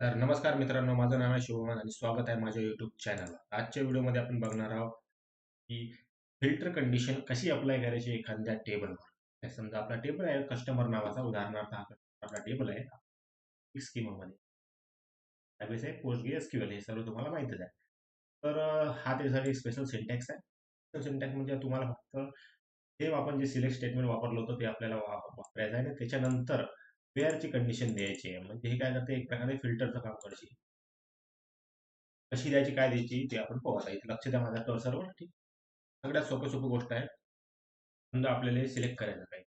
तर नमस्कार मित्रांनो माझं नाव आहे शिवमान आणि स्वागत आहे माझ्या युट्यूब चॅनलला आजच्या व्हिडिओमध्ये आपण बघणार आहोत की फिल्टर कंडिशन कशी अप्लाय करायची एखाद्या टेबलवर समजा आपला टेबल आहे कस्टमर नावाचा उदाहरणार्थ हा आपला टेबल आहे स्कीमामध्ये त्यावेळेस आहे पोस्ट गे एसक्यूएल हे सर्व तुम्हाला माहितीच आहे. तर हा त्याच्यासाठी स्पेशल सिंटॅक्स आहे. स्पेशल सिंटॅक्स म्हणजे तुम्हाला फक्त हे आपण जे सिलेक्ट स्टेटमेंट वापरलं होतं ते आपल्याला वापरायचं आहे आणि त्याच्यानंतर वेअरची कंडिशन द्यायची आहे. म्हणजे हे काय करते? एक प्रकारे फिल्टरचं काम करते कशी द्यायची काय द्यायची ते आपण पाहू आता इथे लक्ष द्या माझ्या सर्व. ठीक? सगळ्यात सोपं सोपं गोष्ट आहे. समजा आपल्याला सिलेक्ट करायचं काही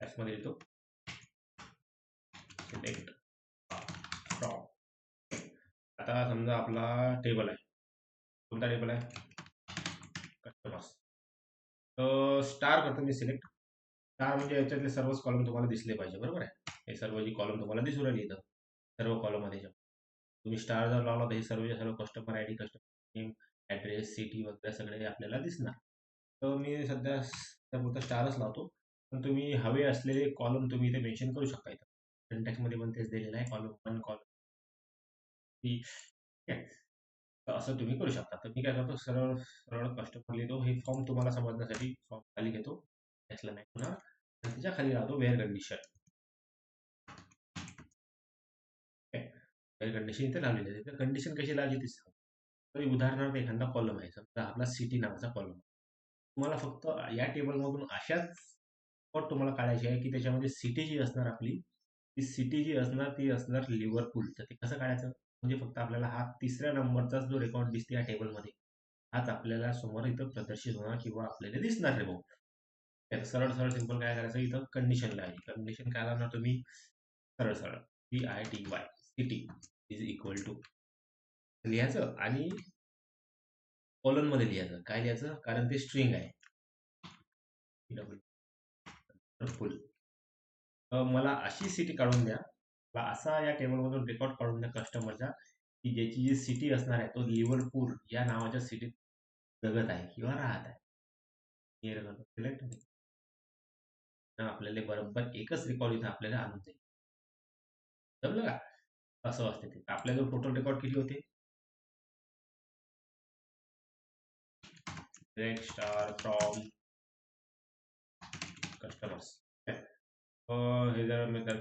त्याचमध्ये येतो. सिलेक्ट. टॉप आता समजा आपला टेबल आहे. कोणता टेबल आहे? कस्टमर्स. तर स्टार करतो मी सिलेक्ट. स्टार म्हणजे याच्यातले सर्वच कॉलम तुम्हाला दिसले पाहिजे बरोबर आहे? हे सर्व जी कॉलम तुम्हाला दिसून राहिली इथं सर्व कॉलममध्ये तुम्ही स्टार जर लावला तर हे सर्व सर्व customer I D customer name address city वगैरे सगळे आपल्याला दिसणार. तर मी सध्या फक्त स्टारच लावतो. पण तुम्ही हवे असलेले कॉलम तुम्ही इथे मेन्शन करू शकता इथं. सिंटॅक्समध्ये पण तेच दिलेलं आहे कॉलम वन कॉलम असं तुम्ही करू शकता. तर मी काय करतो सरळ सरळ कस्टमर लिहितो. हे फॉर्म तुम्हाला समजण्यासाठी फॉर्म खाली घेतो. त्यातला नाही पुन्हा. आणि त्याच्याखाली राहतो वेअर कंडिशन वेअर कंडिशन इथे लावलेली आहे. कंडिशन कशी लावली ती तर उदाहरणार्थ एखादा कॉलम आहे. समजा आपला सिटी नावाचा कॉलम तुम्हाला फक्त या टेबलमधून अशाच स्पॉट तुम्हाला काढायची आहे की त्याच्यामध्ये सिटी जी असणार आपली ती सिटी जी असणार ती असणार लिव्हरपूल तर ते कसं काढायचं? म्हणजे फक्त आपल्याला हा तिसऱ्या नंबरचा जो रेकॉर्ड दिसते या टेबलमध्ये हाच आपल्याला समोर इथं प्रदर्शित होणार किंवा आपल्याला दिसणार रे भाऊ सरळ सरळ सिंपल काय करायचं? इथं कंडिशन लावायची कंडिशन काय लावणार तुम्ही? सरळ सरळ. P I T Y city is equal to लिहायचं आणि मध्ये लिहायचं. काय लिहायचं? कारण ते स्ट्रिंग आहे. फुल मला अशी सिटी काढून द्या. मला असा या टेबलमधून रेकॉर्ड काढून द्या कस्टमरचा की ज्याची जी सिटी असणार आहे तो लिव्हरपूल या नावाच्या सिटीत जगत आहे किंवा राहत आहे. सिलेक्ट आपल्याला बरोबर एकच रेकॉर्ड इथं आपल्याला आणून जाईल जमलं टोटल रेकॉर्ड किती होते? स्टार कस्टमर्स हे.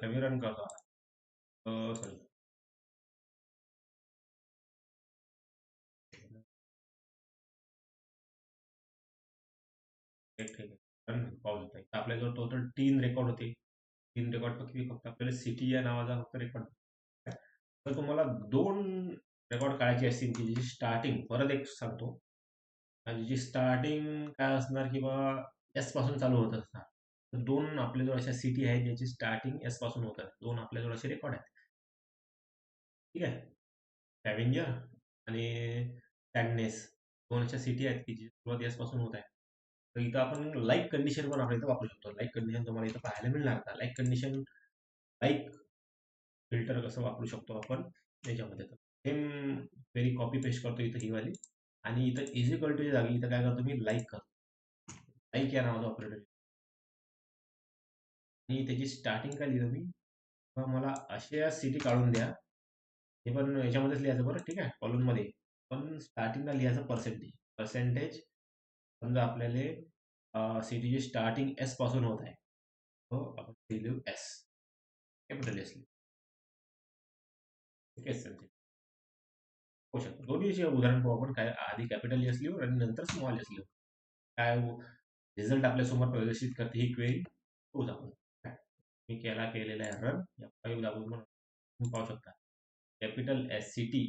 मी रन करतो सॉरी ठीक आहे पाहू शकता आपल्याजवळ टोटल तीन रेकॉर्ड होते. तीन रेकॉर्ड किती फक्त आपल्याला सिटी या नावाचा फक्त रेकॉर्ड तर तुम्हाला दोन रेकॉर्ड काढायचे असतील की जी स्टार्टिंग परत एक सांगतो. आणि जी स्टार्टिंग काय असणार किंवा एसपासून चालू होत असणार. तर दोन आपल्याजवळ अशा सिटी आहेत ज्याची स्टार्टिंग एसपासून होत आहे दोन आपल्याजवळ असे रेकॉर्ड आहेत. ठीक आहे? कॅव्हेंजर आणि टॅगनेस दोन अशा सिटी आहेत की जी सुरुवात एसपासून होत आहे. तर इथं आपण लाईक कंडिशन पण आपण इथं वापरू शकतो. लाईक कंडिशन तुम्हाला इथं पाहायला मिळणार का लाईक कंडिशन लाईक फिल्टर कसं वापरू शकतो आपण त्याच्यामध्ये सेम व्हेरी कॉपी पेस्ट करतो इथं ही वाली. आणि इथं इझी टूच्या जागी इथं काय करतो मी? लाईक करतो. लाईक या नावाचा ऑपरेटर आणि त्याची स्टार्टिंग काय लिहिलं मी? मला अशा सिटी काढून द्या. हे पण याच्यामध्येच लिहायचं बरं. ठीक आहे? कॉलूनमध्ये पण स्टार्टिंगला लिहायचं पर्सेंटेज पर्सेंटेज समजा आपल्याला सिटीची स्टार्टिंग एस पासून होत आहे. तो आपण एस कॅपिटल एस उदाहरण पाहू काय आधी कॅपिटल एस लिहू आणि नंतर स्मॉल एस लिहू. काय रिझल्ट आपल्यासमोर प्रदर्शित करते, ही क्वेरी होऊ आपण मी केला, केलेला आहे रन म्हणून पाहू शकता. Capital S C T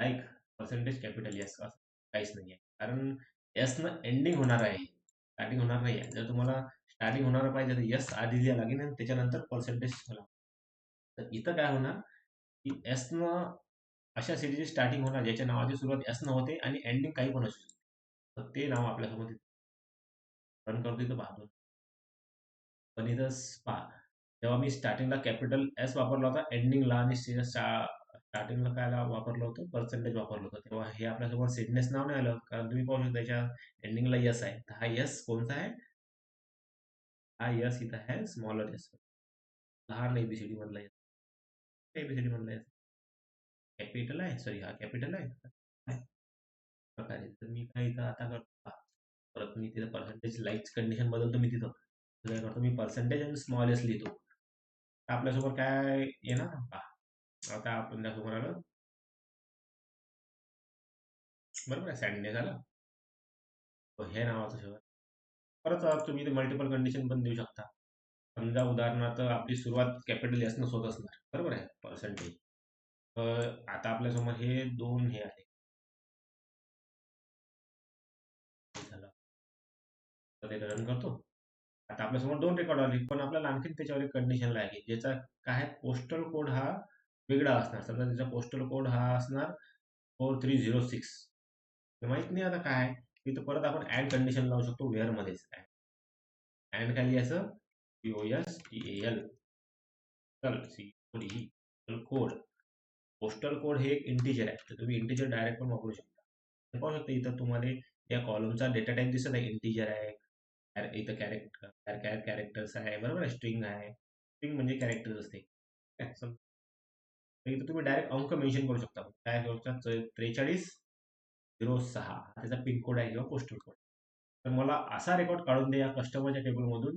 like percentage capital S असं काहीच नाही आहे कारण एस न एंडिंग होणार आहे. स्टार्टिंग होणार नाही आहे जर तुम्हाला स्टार्टिंग होणार पाहिजे तर एस आधी लिहा लागेल आणि त्याच्यानंतर पर्सेंटेज तर इथं काय होणार? की एस न अशा सिटीची स्टार्टिंग होणार ज्याच्या नावाची सुरुवात एस न होते आणि एंडिंग काही पण असू शकते. तर ते नाव आपल्यासमोर रन करतो इथं पाहतो. पण इथं पहा. जेव्हा मी स्टार्टिंगला कॅपिटल एस वापरला होता एंडिंगला आणि स्टार्टिंगला काय वापरलं होतं? पर्सेंटेज वापरलं होतं. तेव्हा हे आपल्यासमोर सिडनेस नाव नाही आलं. कारण तुम्ही पाहू शकता त्याच्या एंडिंगला यस आहे. तर हा यस कोणता आहे? हा यस इथं आहे स्मॉलर यस लहान एबीसीडी मधला S A B C D मधला यस कॅपिटल आहे? सॉरी हा कॅपिटल आहे? प्रकारे. तर मी काय इथं आता करतो? पहा. परत मी तिथं पर्सेंटेज लाइट कंडिशन बदलतो मी तिथं. काय करतो? मी पर्सेंटेज आणि स्मॉल एस लिहितो. आपल्यासोबत काय येणार? पहा आता आपण समोर आलं बरोबर आहे सँडने झालं. हो, हे नावाचं शहर. परत तुम्ही इथे मल्टिपल कंडिशन पण देऊ शकता. समजा उदाहरणार्थ आपली सुरुवात कॅपिटल एसनंच होत असणार. बरोबर आहे पर्सेंटेज आता आपल्यासमोर हे दोन हे आहे. रन करतो. आता आपल्यासमोर दोन रेकॉर्ड आले पण आपल्याला आणखीन त्याच्यावर एक कंडिशन लागेल ज्याचा काय पोस्टल कोड हा वेगळा असणार. समजा त्याचा पोस्टल कोड हा असणार फोर थ्री झिरो सिक्स माहीत नाही आता काय. तिथं परत आपण ऍड कंडिशन लावू शकतो वेअर मध्येच. अँड खाली असं P O S T L चल सी कोड पोस्टल कोड हे एक इंटिजर आहे. तर तुम्ही इंटिजर डायरेक्ट पण वापरू शकता. पाहू शकता इथं तुम्हाला या कॉलमचा डेटा टाईप दिसत आहे. इंटिजर आहे. इथं कॅरेक्टर कॅरेक्टर्स आहे. बरोबर आहे? स्ट्रिंग आहे. स्ट्रिंग म्हणजे कॅरेक्टर्स असते. इथं तुम्ही डायरेक्ट अंक मेन्शन करू शकता. काय करू त्रेचाळीस झिरो सहा. त्याचा पिनकोड आहे किंवा पोस्टल कोड तर मला असा रेकॉर्ड काढून द्या कस्टमरच्या टेबलमधून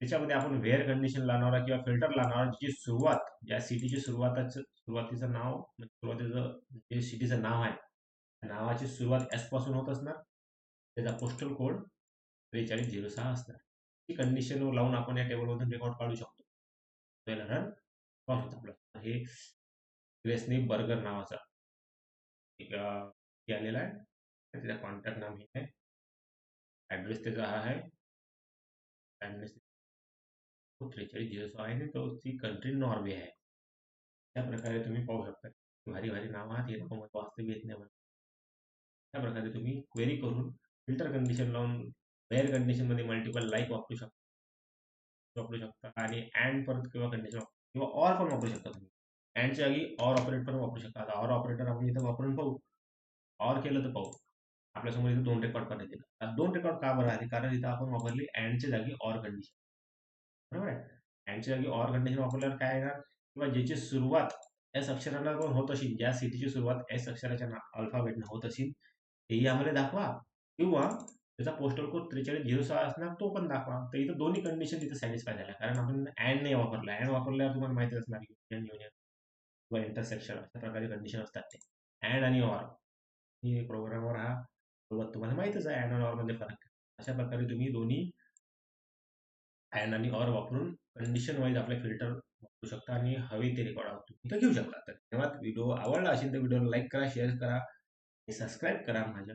त्याच्यामध्ये आपण वेअर कंडिशन लावणारा किंवा फिल्टर लावणारा जी सुरुवात ज्या सिटीची सुरुवाताचं सुरुवातीचं नाव म्हणजे सुरुवातीचं जे सिटीचं नाव आहे नावाची सुरुवात एसपासून होत असणार. त्याचा पोस्टल कोड त्रेचाळीस झिरो सहा असणार. ही कंडिशन लावून आपण या टेबलमधून रेकॉर्ड काढू शकतो. रन शकतो आपलं. हे ग्रेसनी बर्गर नावाचा आलेला आहे. त्याचा कॉन्टॅक्ट नाव हे आहे. ॲड्रेस त्याचा हा आहे. ॲड्रेस त्रेचाळीस झिरो सहा आहे तो ती कंट्री नॉर्वे आहे. त्या प्रकारे तुम्ही पाहू शकता. भारी भारी नाव आहात. हे नाव वास्तव येत नाही त्या प्रकारे तुम्ही क्वेरी करून फ़िल्टर कंडिशन लावून वेअर कंडिशनमध्ये मल्टिपल लाईक वापरू शकता वापरू शकता. आणि अँड परत किंवा कंडिशन किंवा ऑर पण वापरू शकता तुम्ही. अँडच्या जागी ऑर ऑपरेट पण वापरू शकता. आता ऑर ऑपरेटर आपण इथं वापरून पाहू. ऑर केलं तर पाहू. आपल्यासमोर इथं दोन रेकॉर्ड पण येतील दोन रेकॉर्ड का बरं आले? कारण इथं आपण वापरली अँडच्या जागी ऑर कंडिशन बरोबर आहे? अँडच्या जागी ऑर कंडिशन वापरल्यावर काय येणार? किंवा ज्याची सुरुवात एस अक्षराला पण होत असेल ज्या सिटीची सुरुवात एस अक्षराच्या अल्फाबेटनं होत असेल तेही आम्हाला दाखवा. किंवा त्याचा पोस्टल कोड त्रेचाळीस झिरो सहा असणार तो पण दाखवा. तर इथं दोन्ही कंडिशन तिथे सॅटिस्फाय झाल्या. कारण आपण अँड नाही वापरला. अँड वापरल्यावर तुम्हाला माहिती असणार युनियन युनियन व इंटरसेक्शन अशा प्रकारे कंडिशन असतात ते. अँड आणि ऑर हे प्रोग्रामवर हा सोबत तुम्हाला माहितच आहे अँड आणि ऑरमध्ये फरक अशा प्रकारे तुम्ही दोन्ही अँड आणि ऑर वापरून कंडिशन वाईज आपले फिल्टर वापरू शकता आणि हवे ते रेकॉर्ड आहोत तुम्ही घेऊ शकता. तर धन्यवाद. व्हिडिओ आवडला असेल तर व्हिडिओला लाईक करा शेअर करा आणि सबस्क्राईब करा माझ्या